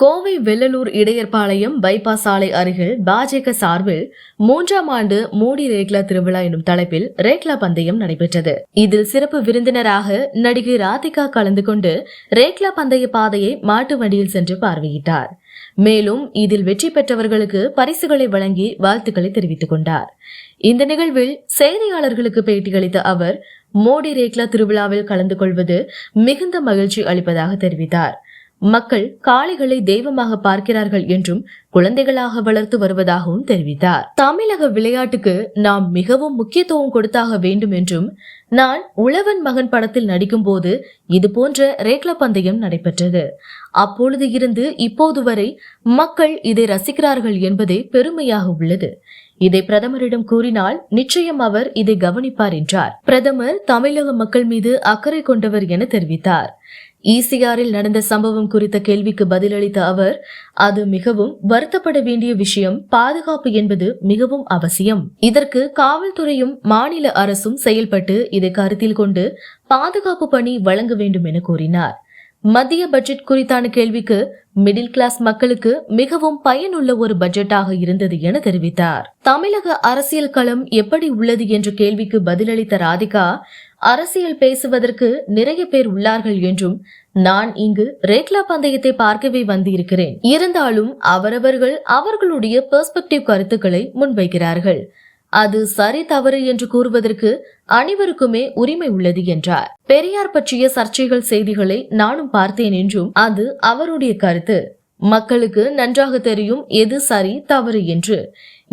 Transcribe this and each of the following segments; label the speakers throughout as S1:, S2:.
S1: Kovai Vellalur Idaiyarpalayam bypass சாலை அருகில் பாஜக சார்பில் மூன்றாம் ஆண்டு மோடி ரேக்லா திருவிழா எனும் தலைப்பில் ரேக்லா பந்தயம் நடைபெற்றது. இதில் சிறப்பு விருந்தினராக நடிகை ராதிகா கலந்து கொண்டு ரேக்லா பந்தய பாதையை மாட்டு வண்டியில் சென்று பார்வையிட்டார். மேலும் இதில் வெற்றி பெற்றவர்களுக்கு பரிசுகளை வழங்கி வாழ்த்துக்களை தெரிவித்துக் கொண்டார். இந்த நிகழ்வில் செய்தியாளர்களுக்கு பேட்டியளித்த அவர் மோடி ரேக்லா திருவிழாவில் கலந்து கொள்வது மிகுந்த மகிழ்ச்சி அளிப்பதாக தெரிவித்தார். மக்கள் காளைகளை தெய்வமாக பார்க்கிறார்கள் என்றும் குழந்தைகளாக வளர்த்து வருவதாகவும் தெரிவித்தார். தமிழக விளையாட்டுக்கு நாம் மிகவும் முக்கியத்துவம் கொடுத்தாக வேண்டும் என்றும் நான் உழவன் மகன் படத்தில் நடிக்கும் போது இது போன்ற ரேக்ல பந்தயம் நடைபெற்றது. அப்பொழுது இருந்து இப்போது வரை மக்கள் இதை ரசிக்கிறார்கள் என்பதே பெருமையாக உள்ளது. இதை பிரதமரிடம் கூறினால் நிச்சயம் அவர் இதை கவனிப்பார் என்றார். பிரதமர் தமிழக மக்கள் மீது அக்கறை கொண்டவர் என தெரிவித்தார். ஈசிஆரில் நடந்த சம்பவம் குறித்த கேள்விக்கு பதிலளித்த அவர் அது மிகவும் வருத்தப்பட வேண்டிய விஷயம். பாதுகாப்பு என்பது மிகவும் அவசியம். இதற்கு காவல்துறையும் மாநில அரசும் செயல்பட்டு இதை கருத்தில் கொண்டு பாதுகாப்பு பணி வழங்க வேண்டும் என கூறினார். மத்திய பட்ஜெட் குறித்தான கேள்விக்கு மிடில் கிளாஸ் மக்களுக்கு மிகவும் பயனுள்ள ஒரு பட்ஜெட்டாக இருந்தது என தெரிவித்தார். தமிழக அரசியல் களம் எப்படி உள்ளது என்ற கேள்விக்கு பதிலளித்த ராதிகா அரசியல் பேசுவதற்கு நிறைய பேர் உள்ளார்கள் என்றும் நான் இங்கு ரேக்லா பந்தயத்தை பார்க்கவே வந்திருக்கிறேன். இருந்தாலும் அவரவர்கள் அவர்களுடைய பெர்ஸ்பெக்டிவ் கருத்துக்களை முன்வைக்கிறார்கள். அது சரி தவறு என்று கூறுவதற்கு அனைவருக்குமே உரிமை உள்ளது என்றார். பெரியார் பற்றிய சர்ச்சைகள் செய்திகளை நானும் பார்த்தேன் என்றும் அது அவருடைய கருத்து. மக்களுக்கு நன்றாக தெரியும் எது சரி தவறு என்று.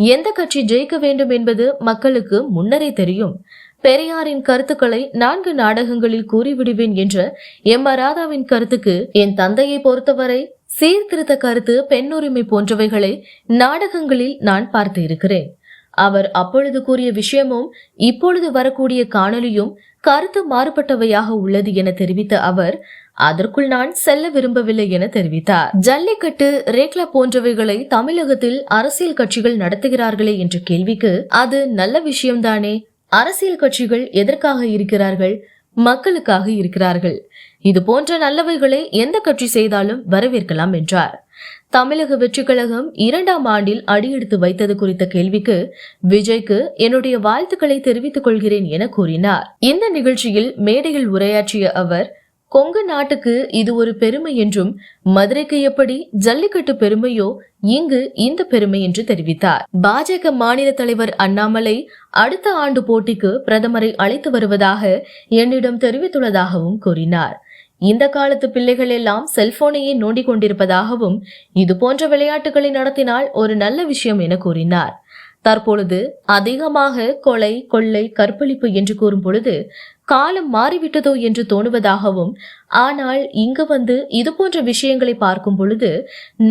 S1: எந்த கட்சி ஜெயிக்க வேண்டும் என்பது மக்களுக்கு முன்னரே தெரியும். பெரியாரின் கருத்துக்களை நான்கு நாடகங்களில் கூறிவிடுவேன் என்ற எம் ராதாவின் கருத்துக்கு என் தந்தையை பொறுத்தவரை சீர்திருத்த கருத்து பெண்ணுரிமை போன்றவைகளை நாடகங்களில் நான் பார்த்து இருக்கிறேன். அவர் அப்பொழுது கூறிய விஷயமும் இப்பொழுது வரக்கூடிய காணொலியும் கருத்து மாறுபட்டவையாக உள்ளது என தெரிவித்த அவர் அதற்குள் நான் செல்ல விரும்பவில்லை என தெரிவித்தார். ஜல்லிக்கட்டு ரேக்லா போன்றவைகளை தமிழகத்தில் அரசியல் கட்சிகள் நடத்துகிறார்களே என்ற கேள்விக்கு அது நல்ல விஷயம்தானே? அரசியல் கட்சிகள் எதற்காக இருக்கிறார்கள்? மக்களுக்காக இருக்கிறார்கள். இது போன்ற நல்லவைகளை எந்த கட்சி செய்தாலும் வரவேற்கலாம் என்றார். தமிழக வெற்றி கழகம் இரண்டாம் ஆண்டில் அடியெடுத்து வைத்தது குறித்த கேள்விக்கு விஜய்க்கு என்னுடைய வாழ்த்துக்களை தெரிவித்துக் கொள்கிறேன் என கூறினார். இந்த நிகழ்ச்சியில் மேடையில் உரையாற்றிய அவர் கொங்கு நாட்டுக்கு இது ஒரு பெருமை என்றும் மதுரைக்கு எப்படி ஜல்லிக்கட்டு பெருமையோ இங்கு இந்த பெருமை என்று தெரிவித்தார். பாஜக மாநில தலைவர் அண்ணாமலை அடுத்த ஆண்டு போட்டிக்கு பிரதமரை அழைத்து வருவதாக என்னிடம் தெரிவித்துள்ளதாகவும் கூறினார். இந்த காலத்து பிள்ளைகள் எல்லாம் செல்போனையே நோண்டிக் கொண்டிருப்பதாகவும் இது போன்ற விளையாட்டுகளை நடத்தினால் ஒரு நல்ல விஷயம் என கூறினார். தற்பொழுது அதிகமாக கொலை கொள்ளை கற்பழிப்பு என்று கூறும் பொழுது காலம் மாறிவிட்டதோ என்று தோணுவதாகவும் ஆனால் இங்கு வந்து இது போன்ற விஷயங்களை பார்க்கும் பொழுது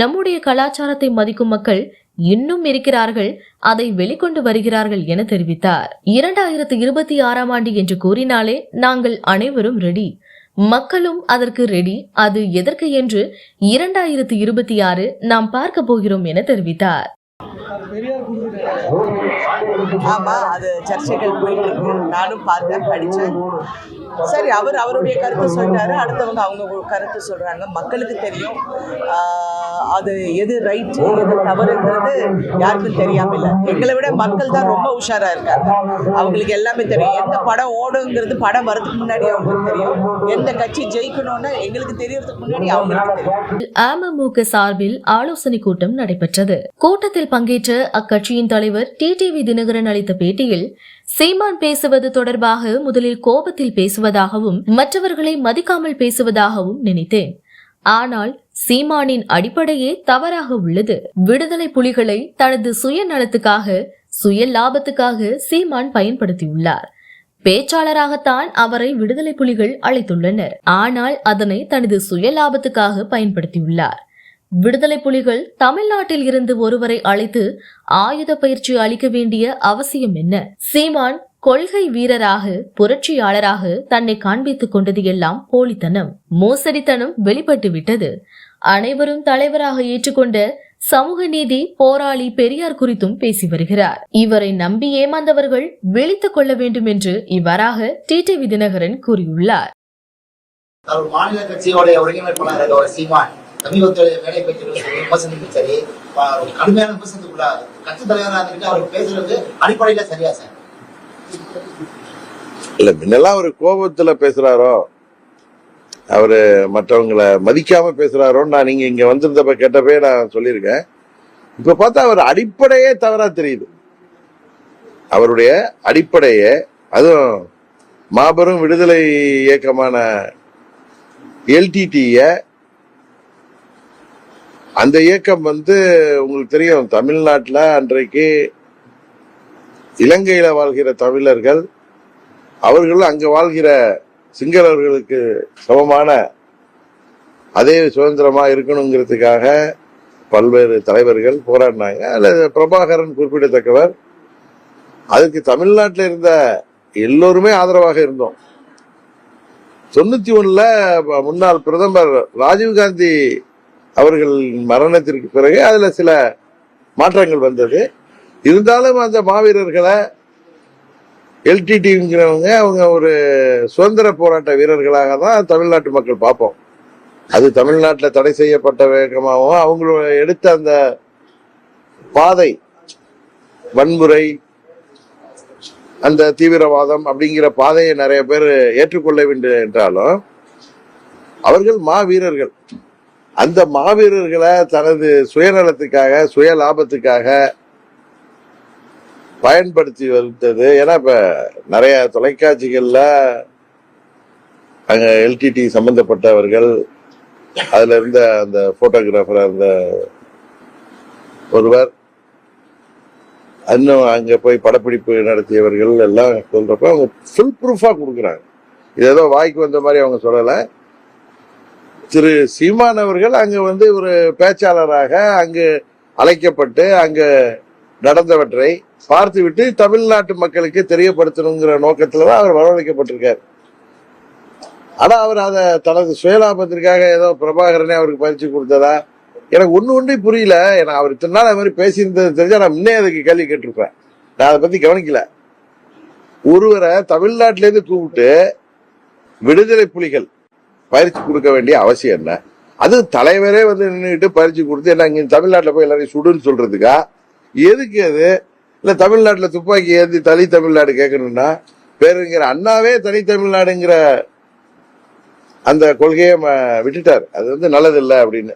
S1: நம்முடைய கலாச்சாரத்தை மதிக்கும் மக்கள் இன்னும் இருக்கிறார்கள் அதை வெளிக்கொண்டு வருகிறார்கள் என தெரிவித்தார். இரண்டாயிரத்து இருபத்தி ஆறாம் ஆண்டு என்று கூறினாலே நாங்கள் அனைவரும் ரெடி மக்களும் அதற்கு ரெடி அது எதற்கு என்று இரண்டாயிரத்து இருபத்தி ஆறு நாம் பார்க்க போகிறோம் என தெரிவித்தார்.
S2: ஆமா அது சர்ச்சைகள் போயிட்டு இருக்கு நானும் பார்த்தேன் படிச்சேன் சரி அவர் அவருடைய கருத்து சொல்லிட்டாரு. அடுத்தவங்க அவங்க கருத்து சொல்றாங்க. மக்களுக்கு தெரியும். அது எது ரைட் எது தவறுங்கிறது யாருக்கும் தெரியாம இல்லை. எங்களை விட மக்கள் தான் ரொம்ப உஷாரா இருக்காங்க. அவங்களுக்கு எல்லாமே தெரியும். எந்த படம் ஓடுங்கிறது படம் வரதுக்கு முன்னாடி அவங்களுக்கு தெரியும். எந்த கட்சி ஜெயிக்கணும்னு எங்களுக்கு தெரியறதுக்கு முன்னாடி அவங்களுக்கு தெரியும்.
S1: அமமுக சார்பில் ஆலோசனை கூட்டம் நடைபெற்றது. கூட்டத்தில் பங்கேற்ற அக்கட்சியின் தலைவர் டிடிவி தினகரன் அளித்த பேட்டியில் சீமான் பேசுவது தொடர்பாக முதலில் கோபத்தில் பேசுவதாகவும் மற்றவர்களை மதிக்காமல் பேசுவதாகவும் நினைத்தேன். ஆனால் சீமானின் அடிப்படையே தவறாக உள்ளது. விடுதலை புலிகளை தனது சுயநலத்துக்காக சுய லாபத்துக்காக சீமான் பயன்படுத்தியுள்ளார். பேச்சாளராகத்தான் அவரை விடுதலை புலிகள் அழைத்துள்ளனர். ஆனால் அதனை தனது சுய லாபத்துக்காக பயன்படுத்தியுள்ளார். விடுதலை புலிகள் தமிழ்நாட்டில் இருந்து ஒருவரை அழைத்து ஆயுத பயிற்சி அளிக்க வேண்டிய அவசியம் என்ன? சீமான் கொள்கை வீரராக புரட்சியாளராக தன்னை காண்பித்துக் கொண்டது எல்லாம் போலித்தனம் மோசடித்தனம் வெளிப்பட்டு விட்டது. அனைவரும் தலைவராக ஏற்றுக்கொண்ட சமூக நீதி போராளி பெரியார் குறித்தும் பேசி வருகிறார். இவரை நம்பி ஏமாந்தவர்கள் விழித்துக் கொள்ள வேண்டும் என்று இவ்வாறாக டிடிவி தினகரன் கூறியுள்ளார்.
S3: மாநில கட்சியோடைய ஒருங்கிணைப்பாளர் சீமான். சமீபத்தில் வேலை பெற்று விமர்சனத்துக்கும் சரி. கடுமையான விமர்சனத்துக்குள்ள கட்சி தலைவராக இருந்துட்டு அவர் பேசுறது அடிப்படையில சரியா சார்?
S4: இல்ல முன்னெல்லாம் அவர் கோபத்துல பேசுறாரோ? அவரு மற்றவங்களை மதிக்காம பேசுறாரோன்னு நான் நீங்க இங்க வந்திருந்தப்ப கேட்டப்பே நான் சொல்லியிருக்கேன். இப்ப பார்த்தா அவர் அடிப்படையே தவறா தெரியுது. அவருடைய அடிப்படையே அதுவும் மாபெரும் விடுதலை இயக்கமான எல்டிடிய அந்த இயக்கம் வந்து உங்களுக்கு தெரியும் தமிழ்நாட்டில் அன்றைக்கு இலங்கையில வாழ்கிற தமிழர்கள் அவர்கள் அங்க வாழ்கிற சிங்களவர்களுக்கு சமமான அதே சுதந்திரமா இருக்கணுங்கிறதுக்காக பல்வேறு தலைவர்கள் போராடினாங்க அல்லது பிரபாகரன் குறிப்பிடத்தக்கவர். அதுக்கு தமிழ்நாட்டில் இருந்த எல்லோருமே ஆதரவாக இருந்தோம். தொண்ணூத்தி ஒண்ணுல முன்னாள் பிரதமர் ராஜீவ்காந்தி அவர்கள் மரணத்திற்கு பிறகு அதில் சில மாற்றங்கள் வந்தது. இருந்தாலும் அந்த மாவீரர்களை எல்டிடிங்கிறவங்க அவங்க ஒரு சுதந்திர போராட்ட வீரர்களாக தான் தமிழ்நாட்டு மக்கள் பார்ப்போம். அது தமிழ்நாட்டில் தடை செய்யப்பட்ட வேகமாகவும் அவங்களோட எடுத்த அந்த பாதை வன்முறை அந்த தீவிரவாதம் அப்படிங்கிற பாதையை நிறைய பேர் ஏற்றுக்கொள்ள வேண்டும் என்றாலும் அவர்கள் மாவீரர்கள். அந்த மாவீரர்களை தனது சுயநலத்துக்காக சுய லாபத்துக்காக பயன்படுத்தி வந்தது. ஏன்னா இப்ப நிறைய தொலைக்காட்சிகள்ல அங்க எல்டிடி சம்பந்தப்பட்டவர்கள் அதுல இருந்த அந்த போட்டோகிராஃபர் அந்த ஒருவர் இன்னும் அங்க போய் படப்பிடிப்பு நடத்தியவர்கள் எல்லாம் சொல்றப்ப அவங்க ஃபுல் ப்ரூஃபா கொடுக்குறாங்க. இது ஏதோ வாய்க்கு வந்த மாதிரி அவங்க சொல்லலை. திரு சீமான் அவர்கள் அங்கு வந்து ஒரு பேச்சாளராக அங்கு அழைக்கப்பட்டு அங்கு நடந்தவற்றை பார்த்துவிட்டு தமிழ்நாட்டு மக்களுக்கு தெரியப்படுத்தணுங்கிற நோக்கத்துல தான் அவர் வரவழைக்கப்பட்டிருக்கார். ஆனா அவர் அதை தனது சுயலாபத்திற்காக ஏதோ பிரபாகரனே அவருக்கு பயிற்சி கொடுத்ததா? எனக்கு ஒன்று ஒன்றே புரியல. ஏன்னா அவர் இத்தனை நாள் அது மாதிரி பேசியிருந்தது தெரிஞ்சா நான் முன்னே அதுக்கு கேள்வி கேட்டிருப்பேன். நான் அதை பத்தி கவனிக்கல. ஒருவரை தமிழ்நாட்டிலேருந்து கூப்பிட்டு விடுதலை புலிகள் பயிற்சி கொடுக்க வேண்டிய அவசியம் என்ன அது தலைவரே வந்து நின்றுட்டு பயிற்சி கொடுத்து என்ன இங்கே தமிழ்நாட்டில் போய் எல்லாரையும் சுடுன்னு சொல்றதுக்கா? எதுக்கு அது? இல்லை தமிழ்நாட்டில் துப்பாக்கி ஏந்தி தனி தமிழ்நாடு கேட்கணும்னா பேருங்கிற அண்ணாவே தனி தமிழ்நாடுங்கிற அந்த கொள்கையை ம- விட்டுட்டார். அது வந்து நல்லதில்லை அப்படின்னு.